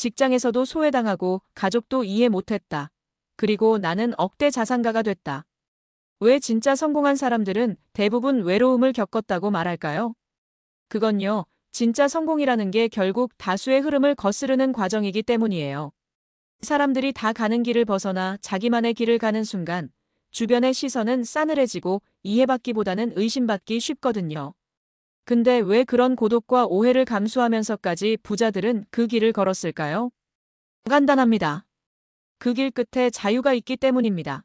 직장에서도 소외당하고 가족도 이해 못했다. 그리고 나는 억대 자산가가 됐다. 왜 진짜 성공한 사람들은 대부분 외로움을 겪었다고 말할까요? 그건요, 진짜 성공이라는 게 결국 다수의 흐름을 거스르는 과정이기 때문이에요. 사람들이 다 가는 길을 벗어나 자기만의 길을 가는 순간 주변의 시선은 싸늘해지고 이해받기보다는 의심받기 쉽거든요. 근데 왜 그런 고독과 오해를 감수하면서까지 부자들은 그 길을 걸었을까요? 간단합니다. 그 길 끝에 자유가 있기 때문입니다.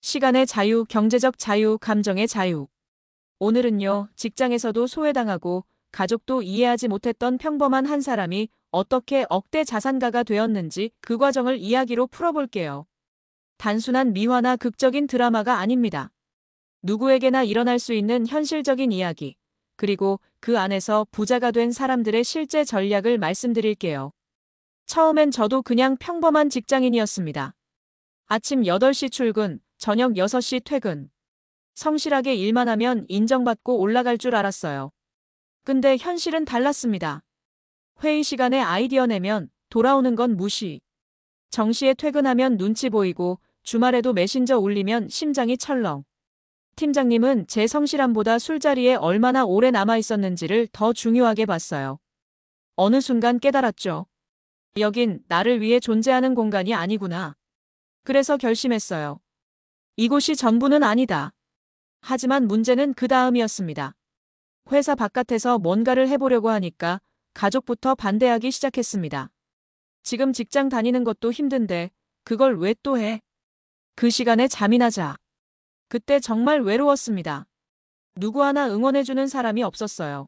시간의 자유, 경제적 자유, 감정의 자유. 오늘은요, 직장에서도 소외당하고 가족도 이해하지 못했던 평범한 한 사람이 어떻게 억대 자산가가 되었는지 그 과정을 이야기로 풀어볼게요. 단순한 미화나 극적인 드라마가 아닙니다. 누구에게나 일어날 수 있는 현실적인 이야기, 그리고 그 안에서 부자가 된 사람들의 실제 전략을 말씀드릴게요. 처음엔 저도 그냥 평범한 직장인이었습니다. 아침 8시 출근, 저녁 6시 퇴근. 성실하게 일만 하면 인정받고 올라갈 줄 알았어요. 근데 현실은 달랐습니다. 회의 시간에 아이디어 내면 돌아오는 건 무시. 정시에 퇴근하면 눈치 보이고 주말에도 메신저 울리면 심장이 철렁. 팀장님은 제 성실함보다 술자리에 얼마나 오래 남아 있었는지를 더 중요하게 봤어요. 어느 순간 깨달았죠. 여긴 나를 위해 존재하는 공간이 아니구나. 그래서 결심했어요. 이곳이 전부는 아니다. 하지만 문제는 그 다음이었습니다. 회사 바깥에서 뭔가를 해보려고 하니까 가족부터 반대하기 시작했습니다. 지금 직장 다니는 것도 힘든데 그걸 왜 또 해? 그 시간에 잠이나 자. 그때 정말 외로웠습니다. 누구 하나 응원해주는 사람이 없었어요.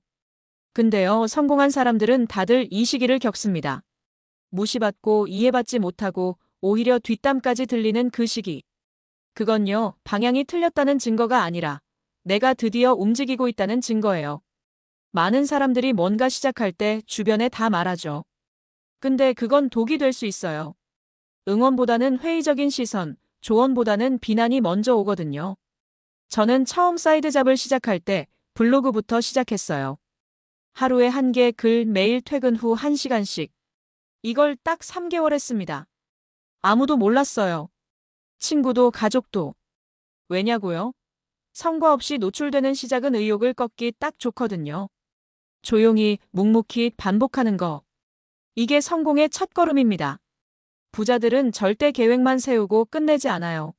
근데요, 성공한 사람들은 다들 이 시기를 겪습니다. 무시받고 이해받지 못하고 오히려 뒷담까지 들리는 그 시기. 그건요, 방향이 틀렸다는 증거가 아니라 내가 드디어 움직이고 있다는 증거예요. 많은 사람들이 뭔가 시작할 때 주변에 다 말하죠. 근데 그건 독이 될 수 있어요. 응원보다는 회의적인 시선, 조언보다는 비난이 먼저 오거든요. 저는 처음 사이드 잡을 시작할 때 블로그부터 시작했어요. 하루에 한 개 글 매일 퇴근 후 1시간씩. 이걸 딱 3개월 했습니다. 아무도 몰랐어요. 친구도 가족도. 왜냐고요? 성과 없이 노출되는 시작은 의욕을 꺾기 딱 좋거든요. 조용히 묵묵히 반복하는 거. 이게 성공의 첫걸음입니다. 부자들은 절대 계획만 세우고 끝내지 않아요.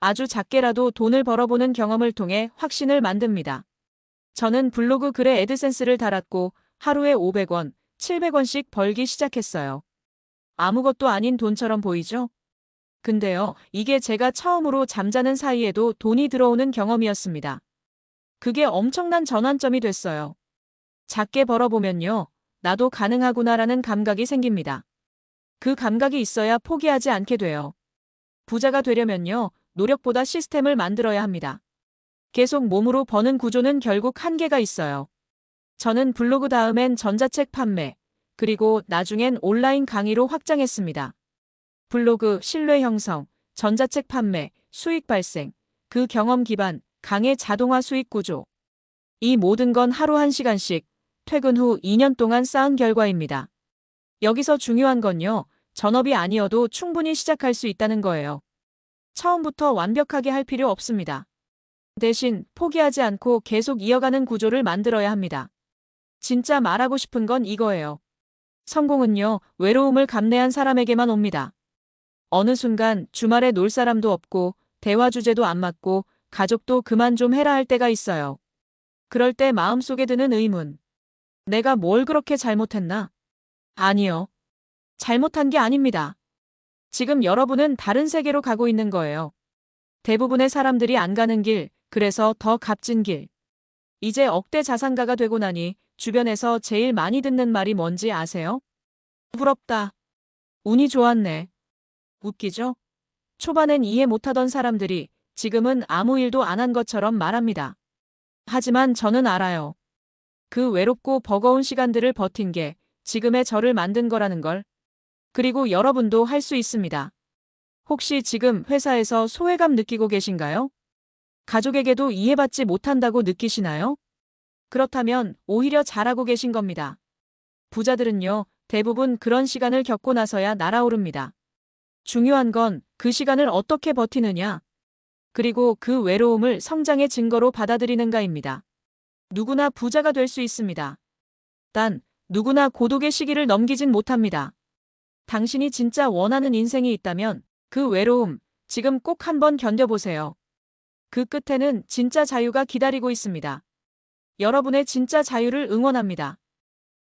아주 작게라도 돈을 벌어보는 경험을 통해 확신을 만듭니다. 저는 블로그 글에 애드센스를 달았고 하루에 500원, 700원씩 벌기 시작했어요. 아무것도 아닌 돈처럼 보이죠? 근데요, 이게 제가 처음으로 잠자는 사이에도 돈이 들어오는 경험이었습니다. 그게 엄청난 전환점이 됐어요. 작게 벌어보면요, 나도 가능하구나라는 감각이 생깁니다. 그 감각이 있어야 포기하지 않게 돼요. 부자가 되려면요, 노력보다 시스템을 만들어야 합니다. 계속 몸으로 버는 구조는 결국 한계가 있어요. 저는 블로그 다음엔 전자책 판매, 그리고 나중엔 온라인 강의로 확장했습니다. 블로그, 신뢰 형성, 전자책 판매, 수익 발생, 그 경험 기반, 강의 자동화 수익 구조. 이 모든 건 하루 1시간씩, 퇴근 후 2년 동안 쌓은 결과입니다. 여기서 중요한 건요, 전업이 아니어도 충분히 시작할 수 있다는 거예요. 처음부터 완벽하게 할 필요 없습니다. 대신 포기하지 않고 계속 이어가는 구조를 만들어야 합니다. 진짜 말하고 싶은 건 이거예요. 성공은요, 외로움을 감내한 사람에게만 옵니다. 어느 순간 주말에 놀 사람도 없고, 대화 주제도 안 맞고, 가족도 그만 좀 해라 할 때가 있어요. 그럴 때 마음속에 드는 의문. 내가 뭘 그렇게 잘못했나? 아니요. 잘못한 게 아닙니다. 지금 여러분은 다른 세계로 가고 있는 거예요. 대부분의 사람들이 안 가는 길, 그래서 더 값진 길. 이제 억대 자산가가 되고 나니 주변에서 제일 많이 듣는 말이 뭔지 아세요? 부럽다. 운이 좋았네. 웃기죠? 초반엔 이해 못하던 사람들이 지금은 아무 일도 안 한 것처럼 말합니다. 하지만 저는 알아요. 그 외롭고 버거운 시간들을 버틴 게 지금의 저를 만든 거라는 걸. 그리고 여러분도 할 수 있습니다. 혹시 지금 회사에서 소외감 느끼고 계신가요? 가족에게도 이해받지 못한다고 느끼시나요? 그렇다면 오히려 잘하고 계신 겁니다. 부자들은요, 대부분 그런 시간을 겪고 나서야 날아오릅니다. 중요한 건 그 시간을 어떻게 버티느냐. 그리고 그 외로움을 성장의 증거로 받아들이는가입니다. 누구나 부자가 될 수 있습니다. 단, 누구나 고독의 시기를 넘기진 못합니다. 당신이 진짜 원하는 인생이 있다면 그 외로움 지금 꼭 한번 견뎌보세요. 그 끝에는 진짜 자유가 기다리고 있습니다. 여러분의 진짜 자유를 응원합니다.